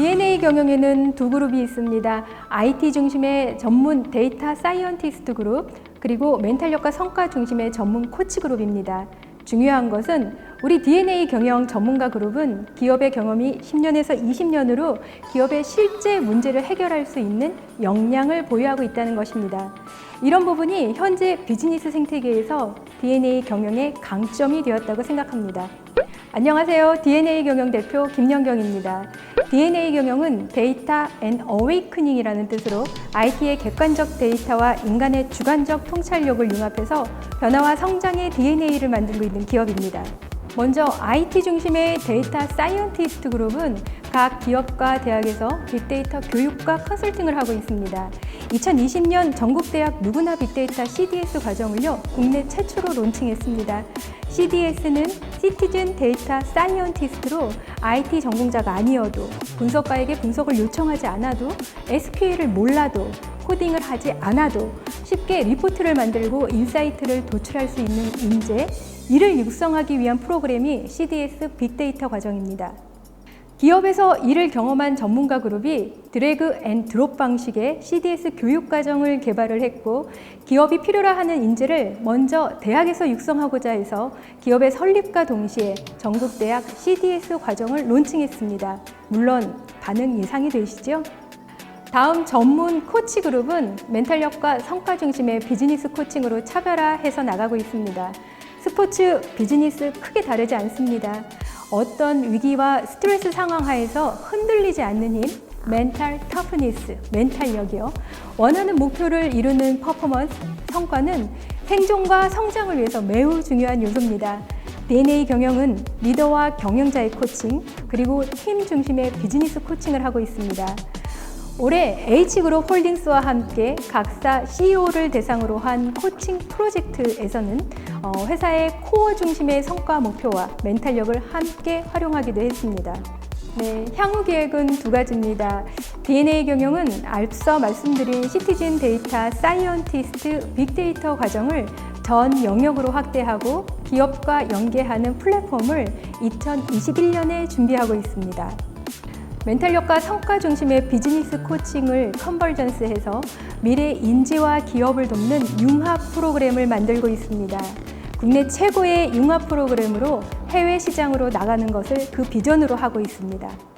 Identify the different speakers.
Speaker 1: DNA 경영에는 두 그룹이 있습니다. IT 중심의 전문 데이터 사이언티스트 그룹, 그리고 멘탈력과 성과 중심의 전문 코치 그룹입니다. 중요한 것은 우리 DNA 경영 전문가 그룹은 기업의 경험이 10년에서 20년으로 기업의 실제 문제를 해결할 수 있는 역량을 보유하고 있다는 것입니다. 이런 부분이 현재 비즈니스 생태계에서 DNA 경영의 강점이 되었다고 생각합니다. 안녕하세요. DNA 경영 대표 김연경입니다. DNA 경영은 데이터 앤 어웨이크닝이라는 뜻으로 IT의 객관적 데이터와 인간의 주관적 통찰력을 융합해서 변화와 성장의 DNA를 만들고 있는 기업입니다. 먼저 IT 중심의 데이터 사이언티스트 그룹은 각 기업과 대학에서 빅데이터 교육과 컨설팅을 하고 있습니다. 2020년 전국 대학 누구나 빅데이터 CDS 과정을요 국내 최초로 론칭했습니다. CDS는 시티즌 데이터 사이언티스트로 IT 전공자가 아니어도 분석가에게 분석을 요청하지 않아도 SQL을 몰라도 코딩을 하지 않아도 쉽게 리포트를 만들고 인사이트를 도출할 수 있는 인재, 이를 육성하기 위한 프로그램이 CDS 빅데이터 과정입니다. 기업에서 이를 경험한 전문가 그룹이 드래그 앤 드롭 방식의 CDS 교육 과정을 개발을 했고 기업이 필요로 하는 인재를 먼저 대학에서 육성하고자 해서 기업의 설립과 동시에 전국 대학 CDS 과정을 론칭했습니다. 물론 반응 예상이 되시죠? 다음 전문 코치 그룹은 멘탈력과 성과 중심의 비즈니스 코칭으로 차별화해서 나가고 있습니다. 스포츠, 비즈니스 크게 다르지 않습니다. 어떤 위기와 스트레스 상황 하에서 흔들리지 않는 힘, 멘탈 터프니스, 멘탈력이요. 원하는 목표를 이루는 퍼포먼스, 성과는 생존과 성장을 위해서 매우 중요한 요소입니다. DNA 경영은 리더와 경영자의 코칭, 그리고 팀 중심의 비즈니스 코칭을 하고 있습니다. 올해 H그룹 홀딩스와 함께 각사 CEO를 대상으로 한 코칭 프로젝트에서는 어, 회사의 코어 중심의 성과 목표와 멘탈력을 함께 활용하기도 했습니다. 네, 향후 계획은 두 가지입니다. DNA 경영은 앞서 말씀드린 시티즌 데이터 사이언티스트 빅데이터 과정을 전 영역으로 확대하고 기업과 연계하는 플랫폼을 2021년에 준비하고 있습니다. 멘탈력과 성과 중심의 비즈니스 코칭을 컨버전스해서 미래 인지와 기업을 돕는 융합 프로그램을 만들고 있습니다. 국내 최고의 융합 프로그램으로 해외 시장으로 나가는 것을 그 비전으로 하고 있습니다.